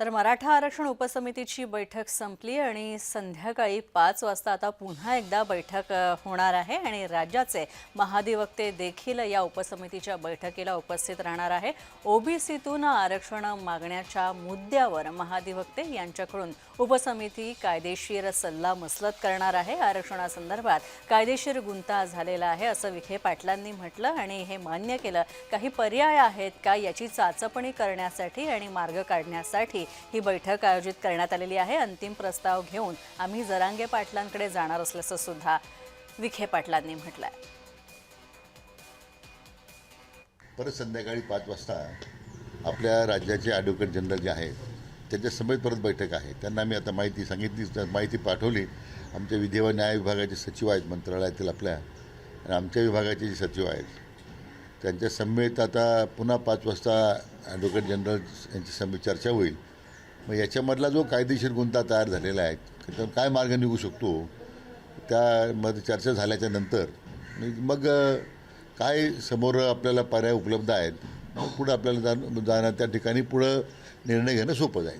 तर मराठा आरक्षण उपसमितीची बैठक संपली आणि संध्याकाळी पाच वाजता आता पुन्हा एकदा बैठक होणार आहे आणि राज्याचे महाधिवक्ते देखील या उपसमितीच्या बैठकीला उपस्थित राहणार आहे. ओबीसीतून आरक्षण मागण्याच्या मुद्द्यावर महाधिवक्ते यांच्याकडून उपसमिती कायदेशीर सल्ला मसलत करणार आहे. आरक्षणासंदर्भात कायदेशीर गुंता झालेला आहे असं विखे पाटलांनी म्हटलं आणि हे मान्य केलं. काही पर्याय आहेत का याची चाचपणी करण्यासाठी आणि मार्ग काढण्यासाठी? ही बैठक आयोजित करण्यात आलेली आहे. अंतिम प्रस्ताव घेऊन आम्ही जरांगे पाटलांकडे जाणार असल्याचं सुद्धा विखे पाटलांनी म्हटलंय. परत संध्याकाळी पाच वाजता आपल्या राज्याचे ॲडव्होकेट जनरल जे आहेत त्यांच्या समेत परत बैठक आहे. त्यांना मी आता माहिती सांगितली माहिती पाठवली. आमच्या विधी व न्याय विभागाचे सचिव आहेत मंत्रालयातील आपल्या. आणि आमच्या विभागाचे जे सचिव आहेत त्यांच्या समेत आता पुन्हा पाच वाजता ॲडव्होकेट जनरल यांची समेत चर्चा होईल. मग याच्यामधला जो कायदेशीर गुंता तयार झालेला आहे तर काय मार्ग निघू शकतो? त्यामध्ये चर्चा झाल्याच्यानंतर म्हणजे मग काय समोर आपल्याला पर्याय उपलब्ध आहेत? मग पुढं आपल्याला जाणं जाणं त्या ठिकाणी पुढं निर्णय घेणं सोपं जाईल.